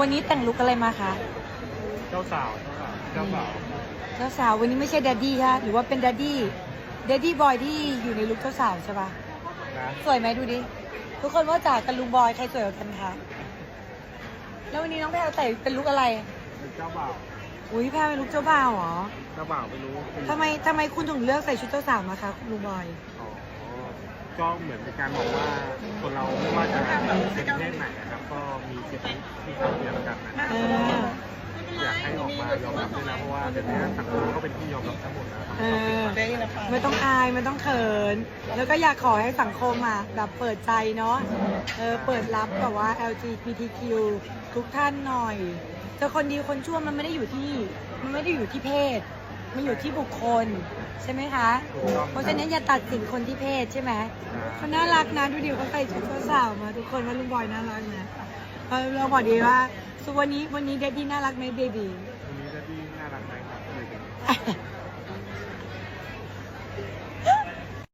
วันนี้แต่งลุคอะไรมาคะ เจ้าสาว เจ้าสาว เจ้าสาว วันนี้ไม่ใช่แดดดี้ค่ะหรือว่าเป็นแดดดี้ แดดดี้บอยที่อยู่ในลุคเจ้าสาวใช่ปะนะสวยไหมดูดิ ทุกคนว่าจากกับลุงบอยใครสวยกว่ากันคะ แล้ววันนี้น้องแพรวใส่เป็นลุคอะไรเป็นเจ้าบ่าว อุ้ยแพรวเป็นลุคเจ้าบ่าวเหรอ เจ้าบ่าวไม่รู้เป็นทำไมทำไมคุณถึงเลือกใส่ชุดเจ้าสาวมาคะคุณลุงบอย อ๋อ ก็เหมือนเป็นการบอกว่าคนเราไม่ว่าจะเป็นเพศไหนนะครับ ก็มีสิทธิที่เท่าเทียมกันนะเอออยากให้ออกมายอมรับด้วยนะเพราะว่าเดี๋ยวนี้สังคมก็เป็นที่ยอมรับทั้งหมดแล้วเออไม่ต้องอายไม่ต้องเขิน แล้วก็อยากขอให้สังคมอะแบบเปิดใจเนาะเออเปิดรับแบบว่า LGBTQ ทุกท่านหน่อยแต่คนดีคนชั่วมันไม่ได้อยู่ที่มันไม่ได้อยู่ที่เพศ มันอยู่ที่บุคคลใช่ไหมคะ เพราะฉะนั้นอย่าตัดสินคนที่เพศใช่ไหมเขาน่ารักนะดูดิเขาใส่ชุดเจ้าสาวมาทุกคนว่าลุงบอยน่ารักนะเออเราบอกดีว่าสุวันนี้วันนี้เดดดี้น่ารักไหมเบบีวันนี้จะดีน่ารักไหมครับ